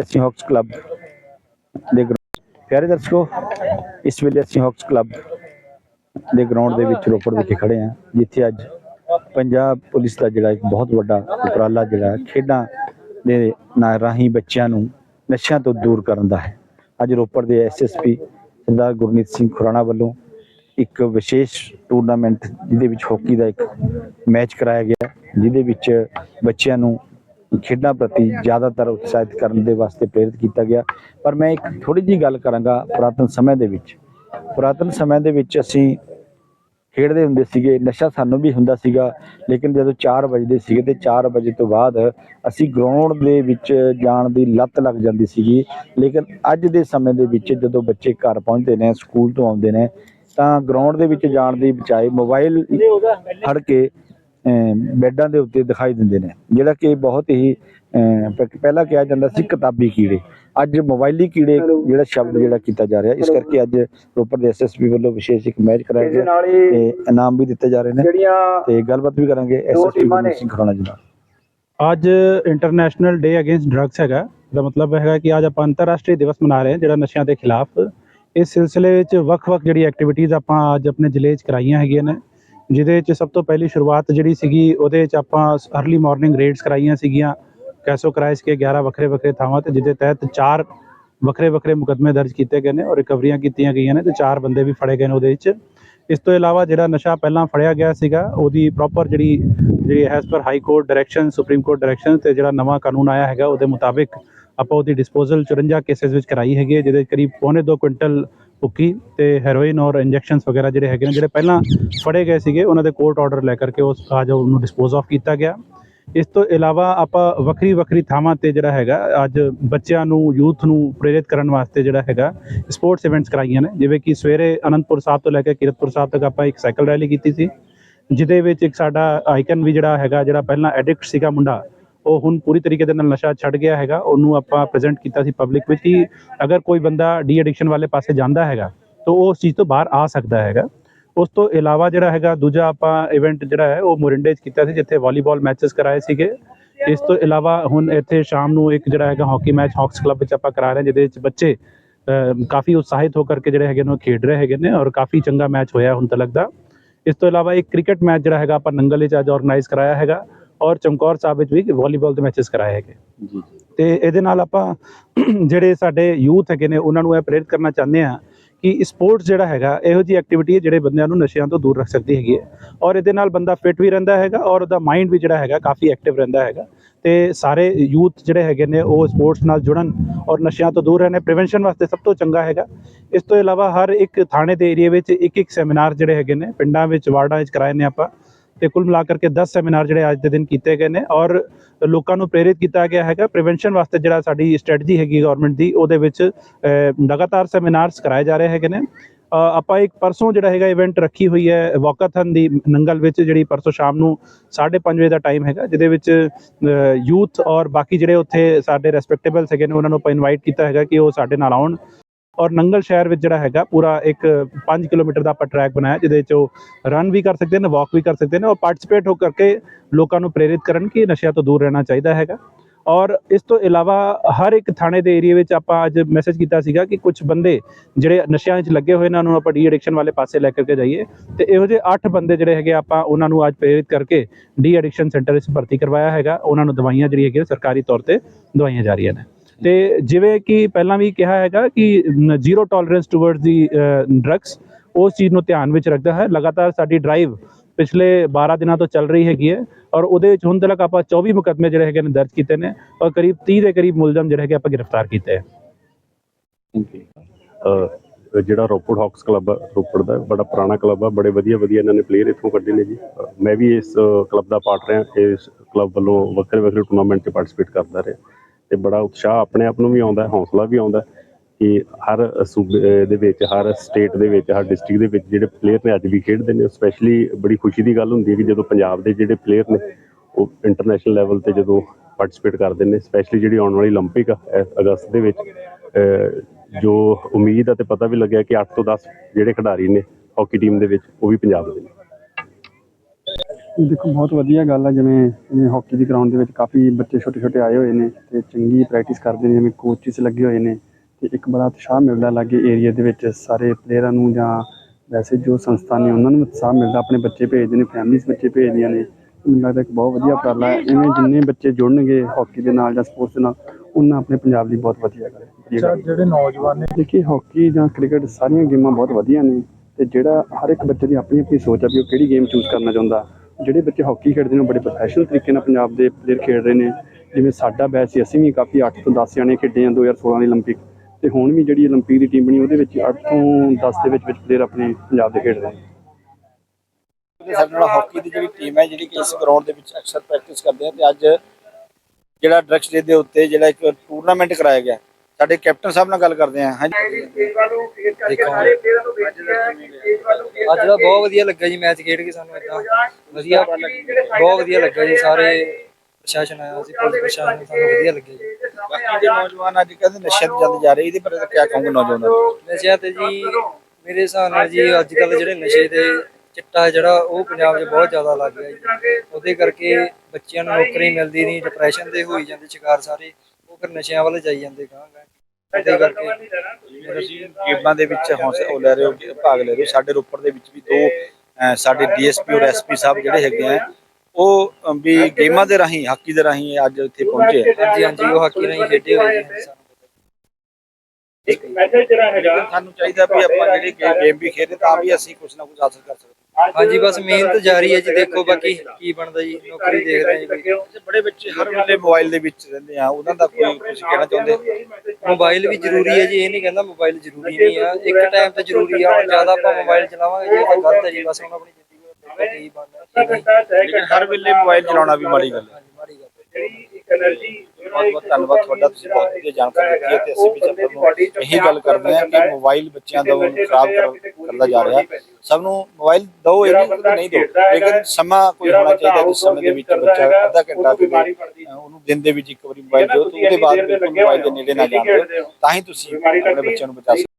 ਅਸੀਂ ਹਾਕਸ ਕਲੱਬ ਦੇ ਪਿਆਰੇ ਦਰਸ਼ਕੋ, ਇਸ ਵੇਲੇ ਅਸੀਂ ਹਾਕਸ ਕਲੱਬ ਦੇ ਗਰਾਊਂਡ ਦੇ ਵਿੱਚ ਰੋਪੜ ਵਿਖੇ ਖੜੇ ਹਾਂ, ਜਿੱਥੇ ਅੱਜ ਪੰਜਾਬ ਪੁਲਿਸ ਦਾ ਜਿਹੜਾ ਇੱਕ ਬਹੁਤ ਵੱਡਾ ਉਪਰਾਲਾ ਜਿਹੜਾ ਖੇਡਾਂ ਦੇ ਨਾਲ ਰਾਹੀਂ ਬੱਚਿਆਂ ਨੂੰ ਨਸ਼ਿਆਂ ਤੋਂ ਦੂਰ ਕਰਨ ਦਾ ਹੈ। ਅੱਜ ਰੋਪੜ ਦੇ ਐਸਐਸਪੀ ਸਰਦਾਰ ਗੁਰਨੀਤ ਸਿੰਘ ਖੁਰਾਣਾ ਵੱਲੋਂ ਇੱਕ ਵਿਸ਼ੇਸ਼ ਟੂਰਨਾਮੈਂਟ ਜਿਹਦੇ ਵਿੱਚ ਹਾਕੀ ਦਾ ਇੱਕ ਮੈਚ ਕਰਾਇਆ ਗਿਆ, ਜਿਹਦੇ ਵਿੱਚ ਬੱਚਿਆਂ ਨੂੰ ਖੇਡਾਂ ਪ੍ਰਤੀ ਜ਼ਿਆਦਾਤਰ ਉਤਸ਼ਾਹਿਤ ਕਰਨ ਦੇ ਵਾਸਤੇ ਪ੍ਰੇਰਿਤ ਕੀਤਾ ਗਿਆ। ਪਰ ਮੈਂ ਇੱਕ ਥੋੜੀ ਜਿਹੀ ਗੱਲ ਕਰਾਂਗਾ ਪੁਰਾਤਨ ਸਮੇਂ ਦੇ ਵਿੱਚ। ਪੁਰਾਤਨ ਸਮੇਂ ਦੇ ਵਿੱਚ ਅਸੀਂ ਖੇਡਦੇ ਹੁੰਦੇ ਸੀਗੇ, ਨਸ਼ਾ ਸਾਨੂੰ ਵੀ ਹੁੰਦਾ ਸੀਗਾ, ਲੇਕਿਨ ਜਦੋਂ 4 ਵਜੇ ਸੀਗੇ ਤੇ 4 ਵਜੇ ਤੋਂ ਬਾਅਦ ਅਸੀਂ ਗਰਾਊਂਡ ਦੇ ਵਿੱਚ ਜਾਣ ਦੀ ਲੱਤ ਲੱਗ ਜਾਂਦੀ ਸੀਗੀ। ਲੇਕਿਨ ਅੱਜ ਦੇ ਸਮੇਂ ਦੇ ਵਿੱਚ ਜਦੋਂ ਬੱਚੇ ਘਰ ਪਹੁੰਚਦੇ ਨੇ, ਸਕੂਲ ਤੋਂ ਆਉਂਦੇ ਨੇ, ਤਾਂ ਗਰਾਊਂਡ ਦੇ ਵਿੱਚ ਜਾਣ ਦੀ ਬਜਾਏ ਮੋਬਾਈਲ ਫੜ ਕੇ ਬੈੱਡਾਂ ਦੇ ਉੱਤੇ ਦਿਖਾਈ ਦਿੰਦੇ ਨੇ ਜਿਹੜਾ ਕਿ ਬਹੁਤ ਹੀ ਪਹਿਲਾਂ ਕਿਹਾ ਜਾਂਦਾ ਸੀ ਕਿਤਾਬੀ ਕੀੜੇ। ਅੱਜ ਮੋਬਾਈਲੀ ਕੀੜੇ ਜਿਹੜਾ ਸ਼ਬਦ ਜਿਹੜਾ ਕੀਤਾ ਜਾ ਰਿਹਾ ਇਸ ਕਰਕੇ ਅੱਜ ਰੋਪੜ ਦੇ ਐਸਐਸਪੀ ਵੱਲੋਂ ਵਿਸ਼ੇਸ਼ ਇੱਕ ਮੈਚ ਕਰਾਇਆ ਗਿਆ ਤੇ ਇਨਾਮ ਵੀ ਦਿੱਤੇ ਜਾ ਰਹੇ ਨੇ ਜਿਹੜੀਆਂ ਤੇ ਗੱਲਬਾਤ ਵੀ ਕਰਾਂਗੇ ਐਸਐਸਪੀ ਟੀਮਾਂ ਨੇ। ਗੁਰਮੀਤ ਸਿੰਘ ਖਰਾਣਾ ਜੀ ਨਾਲ। ਅੱਜ ਇੰਟਰਨੈਸ਼ਨਲ ਡੇ ਅਗੇਂਸਟ ਡਰੱਗਸ ਹੈਗਾ ਦਾ ਮਤਲਬ ਹੈਗਾ ਕਿ ਅੱਜ ਆਪਾਂ ਅੰਤਰਰਾਸ਼ਟਰੀ ਦਿਵਸ ਮਨਾ ਰਹੇ ਹਾਂ ਜਿਹੜਾ ਨਸ਼ਿਆਂ ਦੇ ਖਿਲਾਫ। ਇਸ ਸਿਲਸਿਲੇ ਵਿੱਚ ਵੱਖ-ਵੱਖ ਜਿਹੜੀ ਐਕਟੀਵਿਟੀਜ਼ ਆਪਾਂ ਅੱਜ ਆਪਣੇ ਜ਼ਿਲ੍ਹੇ 'ਚ ਕਰਾਈਆਂ ਹੈਗੀਆਂ ਨੇ ਜਿਹਦੇ 'ਚ ਸਭ ਤੋਂ ਪਹਿਲੀ ਸ਼ੁਰੂਆਤ ਜਿਹੜੀ ਸੀਗੀ, ਉਹਦੇ 'ਚ ਆਪਾਂ ਅਰਲੀ ਮਾਰਨਿੰਗ ਰੇਡਸ ਕਰਾਈਆਂ ਸੀਗੀਆਂ, ਕੈਸੋ ਕਰਾਏ ਸੀਗੇ 11 ਵੱਖਰੇ ਵੱਖਰੇ ਥਾਵਾਂ ਤੇ, ਜਿਹਦੇ ਤਹਿਤ ਚਾਰ ਵੱਖਰੇ ਵੱਖਰੇ ਮੁਕੱਦਮੇ ਦਰਜ ਕੀਤੇ ਗਏ ਨੇ ਔਰ ਰਿਕਵਰੀਆਂ ਕੀਤੀਆਂ ਗਈਆਂ ਨੇ ਤੇ ਚਾਰ ਬੰਦੇ ਵੀ ਫੜੇ ਗਏ ਨੇ ਉਹਦੇ ਵਿੱਚ। ਇਸ ਤੋਂ ਇਲਾਵਾ ਜਿਹੜਾ ਨਸ਼ਾ ਪਹਿਲਾਂ ਫੜਿਆ ਗਿਆ ਸੀਗਾ, ਉਹਦੀ ਪ੍ਰੋਪਰ ਜਿਹੜੀ ਜਿਹੜੀ as per high court direction supreme court direction ਤੇ ਜਿਹੜਾ ਨਵਾਂ ਕਾਨੂੰਨ ਆਇਆ ਹੈਗਾ, ਉਹਦੇ ਮੁਤਾਬਿਕ ਆਪਾਂ ਉਹਦੀ ਡਿਸਪੋਜ਼ਲ 54 ਕੇਸਿਸ ਵਿੱਚ ਕਰਾਈ ਹੈਗੀ ਹੈ, ਜਿਹਦੇ ਕਰੀਬ ਪੌਣੇ 2 ਕੁਇੰਟਲ ਭੁੱਕੀ ਤੇ ਹੈਰੋਇਨ ਔਰ ਇੰਜੈਕਸ਼ਨਸ ਵਗੈਰਾ ਜਿਹੜੇ ਹੈਗੇ ਨੇ, ਜਿਹੜੇ ਪਹਿਲਾਂ ਫੜੇ ਗਏ ਸੀਗੇ, ਉਹਨਾਂ ਦੇ ਕੋਰਟ ਆਰਡਰ ਲੈ ਕਰਕੇ ਉਸ ਅੱਜ ਉਹਨੂੰ ਡਿਸਪੋਜ਼ ਆਫ ਕੀਤਾ ਗਿਆ। ਇਸ ਤੋਂ ਇਲਾਵਾ ਆਪਾਂ ਵੱਖਰੀ ਵੱਖਰੀ ਥਾਵਾਂ ਤੇ ਜਿਹੜਾ ਹੈਗਾ, ਅੱਜ ਬੱਚਿਆਂ ਨੂੰ, ਯੂਥ ਨੂੰ ਪ੍ਰੇਰਿਤ ਕਰਨ ਵਾਸਤੇ ਜਿਹੜਾ ਹੈਗਾ ਸਪੋਰਟਸ ਇਵੈਂਟਸ ਕਰਾਈਆਂ ਨੇ। ਜਿਵੇਂ ਕਿ ਸਵੇਰੇ ਅਨੰਦਪੁਰ ਸਾਹਿਬ ਤੋਂ ਲੈ ਕੇ ਕਿਰਤਪੁਰ ਸਾਹਿਬ ਤੱਕ ਆਪਾਂ ਇੱਕ ਸਾਈਕਲ ਰੈਲੀ ਕੀਤੀ ਸੀ, ਜਿਹਦੇ ਵਿੱਚ ਇੱਕ ਸਾਡਾ ਆਈਕਨ ਵੀ ਜਿਹੜਾ ਹੈਗਾ, ਜਿਹੜਾ ਪਹਿਲਾਂ ਐਡਿਕਟ ਸੀਗਾ ਮੁੰਡਾ ਉਹ ਹੁਣ ਪੂਰੀ ਤਰੀਕੇ ਦੇ ਨਾਲ ਨਸ਼ਾ ਛੱਡ ਗਿਆ ਹੈਗਾ, ਉਹਨੂੰ ਆਪਾਂ ਪ੍ਰੈਜ਼ੈਂਟ ਕੀਤਾ ਸੀ ਪਬਲਿਕ ਵਿੱਚ ਕਿ ਅਗਰ ਕੋਈ ਬੰਦਾ ਡੀ ਐਡਿਕਸ਼ਨ ਵਾਲੇ ਪਾਸੇ ਜਾਂਦਾ ਹੈਗਾ, ਤਾਂ ਉਹ ਉਸ ਚੀਜ਼ ਤੋਂ ਬਾਹਰ ਆ ਸਕਦਾ ਹੈਗਾ। ਉਸ ਤੋਂ ਇਲਾਵਾ ਜਿਹੜਾ ਹੈਗਾ, ਦੂਜਾ ਆਪਾਂ ਇਵੈਂਟ ਜਿਹੜਾ ਹੈ, ਉਹ ਮੋਰਿੰਡੇ 'ਚ ਕੀਤਾ ਸੀ, ਜਿੱਥੇ ਵਾਲੀਬਾਲ ਮੈਚਸ ਕਰਾਏ ਸੀਗੇ। ਇਸ ਤੋਂ ਇਲਾਵਾ ਹੁਣ ਇੱਥੇ ਸ਼ਾਮ ਨੂੰ ਇੱਕ ਜਿਹੜਾ ਹੈਗਾ ਹਾਕੀ ਮੈਚ ਹਾਕਸ ਕਲੱਬ ਵਿੱਚ ਆਪਾਂ ਕਰਾ ਰਹੇ ਹਾਂ, ਜਿਹਦੇ ਵਿੱਚ ਬੱਚੇ ਕਾਫੀ ਉਤਸ਼ਾਹਿਤ ਹੋ ਕਰਕੇ ਜਿਹੜੇ ਹੈਗੇ ਨੇ, ਉਹ ਖੇਡ ਰਹੇ ਹੈਗੇ ਨੇ ਔਰ ਕਾਫੀ ਚੰਗਾ ਮੈਚ ਹੋਇਆ ਹੁਣ ਤੱਕ ਦਾ। ਇਸ ਤੋਂ ਇਲਾਵਾ ਇੱਕ ਕ੍ਰਿਕਟ ਮੈਚ ਜਿਹੜਾ ਹੈਗਾ, ਆਪਾਂ ਨੰਗਲ ਵਿੱਚ ਅੱਜ ਆਰਗੇਨਾਈਜ਼ ਕਰਾਇਆ ਹੈਗਾ। ਔਰ ਚਮਕੌਰ ਸਾਹਿਬ ਵਿੱਚ ਵੀ ਵਾਲੀਬਾਲ ਦੇ ਮੈਚਸ ਕਰਾਏ ਹੈਗੇ। ਜੀ ਤੇ ਇਹਦੇ ਨਾਲ ਆਪਾਂ ਜਿਹੜੇ ਸਾਡੇ ਯੂਥ ਹੈਗੇ ਨੇ ਉਹਨਾਂ ਨੂੰ ਇਹ ਪ੍ਰੇਰਿਤ ਕਰਨਾ ਚਾਹੁੰਦੇ ਆ ਕਿ ਸਪੋਰਟਸ ਜਿਹੜਾ ਹੈਗਾ ਇਹੋ ਜੀ ਐਕਟੀਵਿਟੀ ਹੈ ਜਿਹੜੇ ਬੰਦਿਆਂ ਨੂੰ ਨਸ਼ਿਆਂ ਤੋਂ ਦੂਰ ਰੱਖ ਸਕਦੀ ਹੈਗੀ ਹੈ। ਔਰ ਇਹਦੇ ਨਾਲ ਬੰਦਾ ਫਿਟ ਵੀ ਰਹਿੰਦਾ ਹੈਗਾ ਔਰ ਉਹਦਾ ਮਾਈਂਡ ਵੀ ਜਿਹੜਾ ਹੈਗਾ ਕਾਫੀ ਐਕਟਿਵ ਰਹਿੰਦਾ ਹੈਗਾ। ਤੇ ਸਾਰੇ ਯੂਥ ਜਿਹੜੇ ਹੈਗੇ ਨੇ ਉਹ ਸਪੋਰਟਸ ਨਾਲ ਜੁੜਨ ਔਰ ਨਸ਼ਿਆਂ ਤੋਂ ਦੂਰ ਰਹਿਣੇ ਪ੍ਰੀਵੈਂਸ਼ਨ ਵਾਸਤੇ ਸਭ ਤੋਂ ਚੰਗਾ ਹੈਗਾ। ਇਸ ਤੋਂ ਇਲਾਵਾ ਹਰ ਇੱਕ ਥਾਣੇ ਦੇ ਏਰੀਆ ਵਿੱਚ ਇੱਕ ਇੱਕ ਸੈਮੀਨਾਰ ਜਿਹੜੇ ਹੈਗੇ ਨੇ ਪਿੰਡਾਂ ਵਿੱਚ ਵਾਰਡਾਂ ਵਿੱਚ ਕਰਾਏ ਨੇ ਆਪਾਂ। ਤੇ ਕੁੱਲ ਮਿਲਾ ਕਰਕੇ 10 ਸੈਮੀਨਾਰ ਜਿਹੜੇ ਅੱਜ ਦੇ ਦਿਨ ਕੀਤੇ ਗਏ ਨੇ ਔਰ ਲੋਕਾਂ ਨੂੰ ਪ੍ਰੇਰਿਤ ਕੀਤਾ ਗਿਆ ਹੈਗਾ। ਪ੍ਰੀਵੈਂਸ਼ਨ ਵਾਸਤੇ ਜਿਹੜਾ ਸਾਡੀ ਸਟ੍ਰੈਟਜੀ ਹੈਗੀ ਗਵਰਨਮੈਂਟ ਦੀ, ਉਹਦੇ ਵਿੱਚ ਲਗਾਤਾਰ ਸੈਮੀਨਾਰਸ ਕਰਾਏ ਜਾ ਰਹੇ ਹੈਗੇ ਨੇ। ਆਪਾਂ ਇੱਕ ਪਰਸੋਂ ਜਿਹੜਾ ਹੈਗਾ ਇਵੈਂਟ ਰੱਖੀ ਹੋਈ ਹੈ ਵਾਕਾਥਨ ਦੀ ਨੰਗਲ ਵਿੱਚ, ਜਿਹੜੀ ਪਰਸੋਂ ਸ਼ਾਮ ਨੂੰ 5:30 ਵਜੇ ਦਾ ਟਾਈਮ ਹੈਗਾ, ਜਿਹਦੇ ਵਿੱਚ ਯੂਥ ਔਰ ਬਾਕੀ ਜਿਹੜੇ ਉੱਥੇ ਸਾਡੇ ਰੈਸਪੈਕਟੇਬਲਸ ਹੈਗੇ ਨੇ, ਉਹਨਾਂ ਨੂੰ ਆਪਾਂ ਇਨਵਾਈਟ ਕੀਤਾ ਹੈਗਾ ਕਿ ਉਹ ਸਾਡੇ ਨਾਲ ਆਉਣ। ਔਰ ਨੰਗਲ ਸ਼ਹਿਰ ਵਿੱਚ ਜਿਹੜਾ ਹੈਗਾ, ਪੂਰਾ ਇੱਕ 5 ਕਿਲੋਮੀਟਰ ਦਾ ਆਪਾਂ ਟਰੈਕ ਬਣਾਇਆ, ਜਿਹਦੇ 'ਚ ਉਹ ਰਨ ਵੀ ਕਰ ਸਕਦੇ ਨੇ ਵਾਕ ਵੀ ਕਰ ਸਕਦੇ ਨੇ ਔਰ ਪਾਰਟਿਸਿਪੇਟ ਹੋ ਕਰਕੇ ਲੋਕਾਂ ਨੂੰ ਪ੍ਰੇਰਿਤ ਕਰਨ ਕਿ ਨਸ਼ਿਆਂ ਤੋਂ ਦੂਰ ਰਹਿਣਾ ਚਾਹੀਦਾ ਹੈਗਾ। ਔਰ ਇਸ ਤੋਂ ਇਲਾਵਾ ਹਰ ਇੱਕ ਥਾਣੇ ਦੇ ਏਰੀਆ ਵਿੱਚ ਆਪਾਂ ਅੱਜ ਮੈਸੇਜ ਕੀਤਾ ਸੀਗਾ ਕਿ ਕੁਝ ਬੰਦੇ ਜਿਹੜੇ ਨਸ਼ਿਆਂ ਵਿੱਚ ਲੱਗੇ ਹੋਏ ਨੇ, ਉਹਨਾਂ ਨੂੰ ਆਪਾਂ ਡੀ ਐਡਿਕਸ਼ਨ ਵਾਲੇ ਪਾਸੇ ਲੈ ਕੇ ਜਾਈਏ। ਤੇ ਇਹੋ ਜਿਹੇ 8 ਬੰਦੇ ਜਿਹੜੇ ਹੈਗੇ ਆਪਾਂ ਉਹਨਾਂ ਨੂੰ ਅੱਜ ਪ੍ਰੇਰਿਤ ਕਰਕੇ ਡੀ ਐਡਿਕਸ਼ਨ ਸੈਂਟਰ ਵਿੱਚ ਭਰਤੀ ਕਰਵਾਇਆ ਹੈਗਾ। ਉਹਨਾਂ ਨੂੰ ਦਵਾਈਆਂ ਜਿਹੜੀ ਹੈਗੀਆਂ, ਸਰਕਾਰੀ ਤੌਰ ਤੇ ਦਵਾਈਆਂ ਜਾ ਰਹੀਆਂ ਨੇ। ਤੇ ਜਿਵੇਂ ਕਿ ਪਹਿਲਾਂ ਵੀ ਕਿਹਾ ਹੈਗਾ ਕਿ zero tolerance towards the drugs ਉਸ ਚੀਜ਼ ਨੂੰ ਧਿਆਨ ਵਿੱਚ ਰੱਖਦਾ ਹੈ। ਲਗਾਤਾਰ ਸਾਡੀ ਡਰਾਈਵ ਪਿਛਲੇ 12 ਦਿਨਾਂ ਤੋਂ ਚੱਲ ਰਹੀ ਹੈਗੀ ਹੈ ਔਰ ਉਹਦੇ ਵਿੱਚ ਹੁਣ ਤੱਕ ਆਪਾਂ 24 ਮੁਕੱਦਮੇ ਜਿਹੜੇ ਹੈਗੇ ਨੇ ਦਰਜ ਕੀਤੇ ਨੇ ਔਰ ਕਰੀਬ 30 ਦੇ ਕਰੀਬ ਮੁਲਜ਼ਮ ਜਿਹੜੇ ਹੈਗੇ ਆਪਾਂ ਗ੍ਰਿਫਤਾਰ ਕੀਤੇ ਹੈ। ਜਿਹੜਾ ਰੋਪੜ ਹਾਕਸ ਕਲੱਬ ਆ, ਰੋਪੜ ਦਾ ਬੜਾ ਪੁਰਾਣਾ ਕਲੱਬ ਆ, ਬੜੇ ਵਧੀਆ ਵਧੀਆ ਇਹਨਾਂ ਨੇ ਪਲੇਅਰ ਇੱਥੋਂ ਕੱਢੇ ਨੇ ਜੀ। ਮੈਂ ਵੀ ਇਸ ਕਲੱਬ ਦਾ ਪਾਰਟ ਰਿਹਾ, ਇਸ ਕਲੱਬ ਵੱਲੋਂ ਵੱਖਰੇ ਵੱਖਰੇ ਟੂਰਨਾਮੈਂਟ 'ਚ ਪਾਰਟਿਸਿਪੇਟ ਕਰਦਾ ਰਿਹਾ। ਤੇ ਬੜਾ ਉਤਸ਼ਾਹ ਆਪਣੇ ਆਪ ਨੂੰ ਵੀ ਆਉਂਦਾ ਹੌਸਲਾ ਵੀ ਆਉਂਦਾ ਕਿ ਹਰ ਸੂਬੇ ਅਹ ਦੇ ਵਿੱਚ ਹਰ ਸਟੇਟ ਦੇ ਵਿੱਚ ਹਰ ਡਿਸਟ੍ਰਿਕਟ ਦੇ ਵਿੱਚ ਜਿਹੜੇ ਪਲੇਅਰ ਨੇ ਅੱਜ ਵੀ ਖੇਡਦੇ ਨੇ ਸਪੈਸ਼ਲੀ ਬੜੀ ਖੁਸ਼ੀ ਦੀ ਗੱਲ ਹੁੰਦੀ ਹੈ ਕਿ ਜਦੋਂ ਪੰਜਾਬ ਦੇ ਜਿਹੜੇ ਪਲੇਅਰ ਨੇ ਉਹ ਇੰਟਰਨੈਸ਼ਨਲ ਲੈਵਲ ਤੇ ਜਦੋਂ ਪਾਰਟਿਸਿਪੇਟ ਕਰਦੇ ਨੇ ਸਪੈਸ਼ਲੀ ਜਿਹੜੀ ਆਉਣ ਵਾਲੀ 올림픽 ਆ ਇਸ ਅਗਸਤ ਦੇ ਵਿੱਚ ਅਹ ਜੋ ਉਮੀਦ ਆ ਤੇ ਪਤਾ ਵੀ ਲੱਗਿਆ ਕਿ 8 ਤੋਂ 10 ਜਿਹੜੇ ਖਿਡਾਰੀ ਨੇ ਹਾਕੀ ਟੀਮ ਦੇ ਵਿੱਚ ਉਹ ਵੀ ਪੰਜਾਬ ਦੇ ਨੇ ਦੇਖੋ ਬਹੁਤ ਵਧੀਆ ਗੱਲ ਆ ਜਿਵੇਂ ਜਿਵੇਂ ਹਾਕੀ ਦੀ ਗਰਾਊਂਡ ਦੇ ਵਿੱਚ ਕਾਫੀ ਬੱਚੇ ਛੋਟੇ ਛੋਟੇ ਆਏ ਹੋਏ ਨੇ ਤੇ ਚੰਗੀ ਪ੍ਰੈਕਟਿਸ ਕਰਦੇ ਨੇ ਜਿਵੇਂ ਕੋਚਿਸ ਲੱਗੇ ਹੋਏ ਨੇ ਤੇ ਇੱਕ ਬੜਾ ਉਤਸ਼ਾਹ ਮਿਲਦਾ ਲਾਗੇ ਏਰੀਆ ਦੇ ਵਿੱਚ ਸਾਰੇ ਪਲੇਅਰਾਂ ਨੂੰ ਜਾਂ ਵੈਸੇ ਜੋ ਸੰਸਥਾ ਨੇ ਉਹਨਾਂ ਨੂੰ ਉਤਸ਼ਾਹ ਮਿਲਦਾ ਆਪਣੇ ਬੱਚੇ ਭੇਜਦੇ ਨੇ ਫੈਮਿਲੀਜ਼ ਬੱਚੇ ਭੇਜਦੀਆਂ ਨੇ। ਮੈਨੂੰ ਲੱਗਦਾ ਇੱਕ ਬਹੁਤ ਵਧੀਆ ਉਪਰਾਲਾ ਹੈ ਇਵੇਂ ਜਿੰਨੇ ਬੱਚੇ ਜੁੜਨਗੇ ਹਾਕੀ ਦੇ ਨਾਲ ਜਾਂ ਸਪੋਰਟਸ ਦੇ ਨਾਲ ਉਹਨਾਂ ਆਪਣੇ ਪੰਜਾਬ ਲਈ ਬਹੁਤ ਵਧੀਆ ਗੱਲ। ਜਿਹੜੇ ਨੌਜਵਾਨ ਨੇ ਦੇਖੀ ਹਾਕੀ ਜਾਂ ਕ੍ਰਿਕਟ ਸਾਰੀਆਂ ਗੇਮਾਂ ਬਹੁਤ ਵਧੀਆ ਨੇ ਤੇ ਜਿਹੜਾ ਹਰ ਇੱਕ ਬੱਚੇ ਦੀ ਆਪਣੀ ਆਪਣੀ ਸੋਚ ਆ ਵੀ ਉਹ ਕਿਹੜੀ ਗੇਮ ਚੂਜ਼ ਕਰਨਾ ਚਾਹੁੰਦਾ। ਜਿਹੜੇ ਬੱਚੇ ਹਾਕੀ ਖੇਡਦੇ ਨੇ ਉਹ ਬੜੇ ਪ੍ਰੋਫੈਸ਼ਨਲ ਤਰੀਕੇ ਨਾਲ ਪੰਜਾਬ ਦੇ ਪਲੇਅਰ ਖੇਡ ਰਹੇ ਨੇ ਜਿਵੇਂ ਸਾਡਾ ਬੈਚ ਸੀ ਅਸੀਂ ਵੀ ਕਾਫੀ 8 ਤੋਂ 10 ਜਾਣੇ ਖੇਡੇ ਆ 2016 ਦੀ 올림픽 ਤੇ ਹੁਣ ਵੀ ਜਿਹੜੀ 올림픽 ਦੀ ਟੀਮ ਬਣੀ ਉਹਦੇ ਵਿੱਚ 8 ਤੋਂ 10 ਦੇ ਵਿੱਚ ਵਿੱਚ ਪਲੇਅਰ ਆਪਣੇ ਪੰਜਾਬ ਦੇ ਖੇਡ ਰਹੇ ਨੇ ਤੇ ਸਾਡੇ ਨਾਲ ਹਾਕੀ ਦੀ ਜਿਹੜੀ ਟੀਮ ਹੈ ਜਿਹੜੀ ਕਿ ਇਸ ਗਰਾਊਂਡ ਦੇ ਵਿੱਚ ਅਕਸਰ ਪ੍ਰੈਕਟਿਸ ਕਰਦੇ ਆ ਤੇ ਅੱਜ ਜਿਹੜਾ ਡਰਗਸ ਡੇ ਦੇ ਉੱਤੇ ਜਿਹੜਾ ਇੱਕ ਟੂਰਨਾਮੈਂਟ ਕਰਾਇਆ ਗਿਆ ਸਾਡੇ ਕੈਪਟਨ ਸਾਹਿਬ ਨਾਲ ਗੱਲ ਕਰਦੇ ਆ ਹਾਂਜੀ। ਅੱਜ ਦਾ ਬਹੁਤ ਵਧੀਆ ਲੱਗਾ ਜੀ ਮੈਚ ਖੇਡ ਕੇ ਸਾਨੂੰ ਇਦਾਂ ਵਧੀਆ ਬਹੁਤ ਵਧੀਆ ਲੱਗਾ ਜੀ ਸਾਰੇ ਪ੍ਰਸ਼ਾਸਨ ਆਇਆ ਸੀ ਪੁਲਿਸ ਪ੍ਰਸ਼ਾਸਨ ਸਾਨੂੰ ਵਧੀਆ ਲੱਗਿਆ ਜੀ। ਬਾਕੀ ਦੇ ਨੌਜਵਾਨ ਅੱਜ ਕਹਿੰਦੇ ਨਸ਼ੇ ਤੇ ਜਾਂਦੇ ਜਾ ਰਹੇ ਇਹਦੇ ਬਾਰੇ ਤਾਂ ਕੀ ਕਹੋਗੇ ਨੌਜਵਾਨਾਂ ਨੂੰ ਨਸ਼ਿਆਂ ਤੇ ਜੀ ਮੇਰੇ ਹਿਸਾਬ ਨਾਲ ਜੀ ਅੱਜ ਕੱਲ ਜਿਹੜੇ ਨਸ਼ੇ ਤੇ ਚਿੱਟਾ ਜਿਹੜਾ ਉਹ ਪੰਜਾਬ 'ਚ ਬਹੁਤ ਜ਼ਿਆਦਾ ਲੱਗ ਗਿਆ ਜੀ। ਉਹਦੇ ਕਰਕੇ ਬੱਚਿਆਂ ਨੂੰ ਨੌਕਰੀ ਮਿਲਦੀ ਨਹੀਂ ਡਿਪਰੈਸ਼ਨ ਦੇ ਹੋਈ ਜਾਂਦੇ ਸ਼ਿਕਾਰ ਸਾਰੇ। ਉਹ ਫਿਰ ਨਸ਼ਿਆਂ ਵੱਲ ਜਾਈ ਜਾਂਦੇ ਗਾਂ ਗਾਂ ਉਹਦੇ ਕਰਕੇ ਤੁਸੀਂ ਗੇਮਾਂ ਦੇ ਵਿੱਚ ਹੌਸਲਾ ਉਹ ਲੈ ਰਹੇ ਹੋ ਭਾਗ ਲੈ ਰਹੇ ਹੋ। ਸਾਡੇ ਰੋਪੜ ਦੇ ਵਿੱਚ ਵੀ ਦੋ ਸਾਡੇ ਡੀਐਸਪੀ ਔਰ ਐਸਪੀ ਸਾਹਿਬ ਜਿਹੜੇ ਹੈਗੇ ਆ ਉਹ ਵੀ ਗੇਮਾਂ ਦੇ ਰਾਹੀਂ ਹਾਕੀ ਦੇ ਰਾਹੀਂ ਅੱਜ ਇੱਥੇ ਪਹੁੰਚੇ ਆ। ਹਾਂਜੀ ਹਾਂਜੀ ਉਹ ਹਾਕੀ ਨਹੀਂ ਖੇਡੇ ਹੋਏ ਜੀ ਸਾਨੂੰ ਸਾਨੂੰ ਚਾਹੀਦਾ ਵੀ ਆਪਾਂ ਜਿਹੜੀ ਗੇਮ ਵੀ ਖੇਡੇ ਤਾਂ ਵੀ ਅਸੀਂ ਕੁਝ ਨਾ ਕੁਝ ਹਾਸਲ ਕਰ ਸਕਦੇ। ਹਾਂਜੀ ਬਸ ਮਿਹਨਤ ਜਾਰੀ ਹੈ ਜੀ ਦੇਖੋ ਬਾਕੀ ਕੀ ਬਣਦਾ ਜੀ ਨੌਕਰੀ ਦੇਖਦੇ ਹਾਂ। ਜੀ। ਬੜੇ ਬੱਚੇ ਹਰ ਵੇਲੇ ਮੋਬਾਈਲ ਦੇ ਵਿੱਚ ਰਹਿੰਦੇ ਆ ਉਹਨਾਂ ਦਾ ਕੋਈ ਕੁਝ ਕਹਿਣਾ ਚਾਹੁੰਦੇ ਮੋਬਾਈਲ ਵੀ ਜ਼ਰੂਰੀ ਹੈ ਜੀ ਇਹ ਨਹੀਂ ਕਹਿੰਦਾ ਮੋਬਾਈਲ ਜ਼ਰੂਰੀ ਨਹੀਂ ਆ। ਇੱਕ ਟਾਈਮ ਤੇ ਜ਼ਰੂਰੀ ਆ ਹੁਣ ਜ਼ਿਆਦਾ ਆਪਾਂ ਮੋਬਾਈਲ ਚਲਾਵਾਂਗੇ ਜੀ ਇਹ ਤਾਂ ਗਲਤ ਹੈ ਜੀ ਬਸ ਹੁਣ ਆਪਣੀ ਜ਼ਿੰਦਗੀ ਵਿੱਚ ਕੀ ਬਣਦਾ ਹਰ ਵੇਲੇ ਮੋਬਾਈਲ ਚਲਾਉਣਾ ਵੀ ਮਾੜੀ ਗੱਲ ਹੈ। ਮਾੜੀ ਗੱਲ ਹੈ। ਬਹੁਤ ਬਹੁਤ ਧੰਨਵਾਦ ਤੁਹਾਡਾ, ਤੁਸੀਂ ਬਹੁਤ ਵਧੀਆ ਜਾਣਕਾਰੀ ਦਿੱਤੀ ਹੈ ਤੇ ਅਸੀਂ ਵੀ ਸਭ ਨੂੰ ਇਹੀ ਗੱਲ ਕਰਦੇ ਹਾਂ ਕਿ ਮੋਬਾਈਲ ਬੱਚਿਆਂ ਦਾ ਉਹਨੂੰ ਖਰਾਬ ਕਰਦਾ ਜਾ ਰਿਹਾ। ਸਭ ਨੂੰ ਮੋਬਾਈਲ ਦਿਓ, ਇਹ ਨਹੀਂ ਦਿਓ। ਲੇਕਿਨ ਸਮਾਂ ਕੋਈ ਹੋਣਾ ਚਾਹੀਦਾ ਜਿਸ ਸਮੇਂ ਦੇ ਵਿੱਚ ਬੱਚਾ ਅੱਧਾ ਘੰਟਾ ਕਿਤੇ ਉਹਨੂੰ ਦਿਨ ਦੇ ਵਿੱਚ ਇੱਕ ਵਾਰੀ ਮੋਬਾਈਲ ਦਿਓ, ਤੇ ਉਹਦੇ ਬਾਅਦ ਬਿਲਕੁਲ ਮੋਬਾਈਲ ਦੇ ਨੇੜੇ ਨਾ ਜਾਣ ਦਿਓ। ਤਾਂ ਹੀ ਤੁਸੀਂ ਆਪਣੇ ਬੱਚਿਆਂ ਨੂੰ ਬਚਾ ਸਕਦੇ ਹੋ।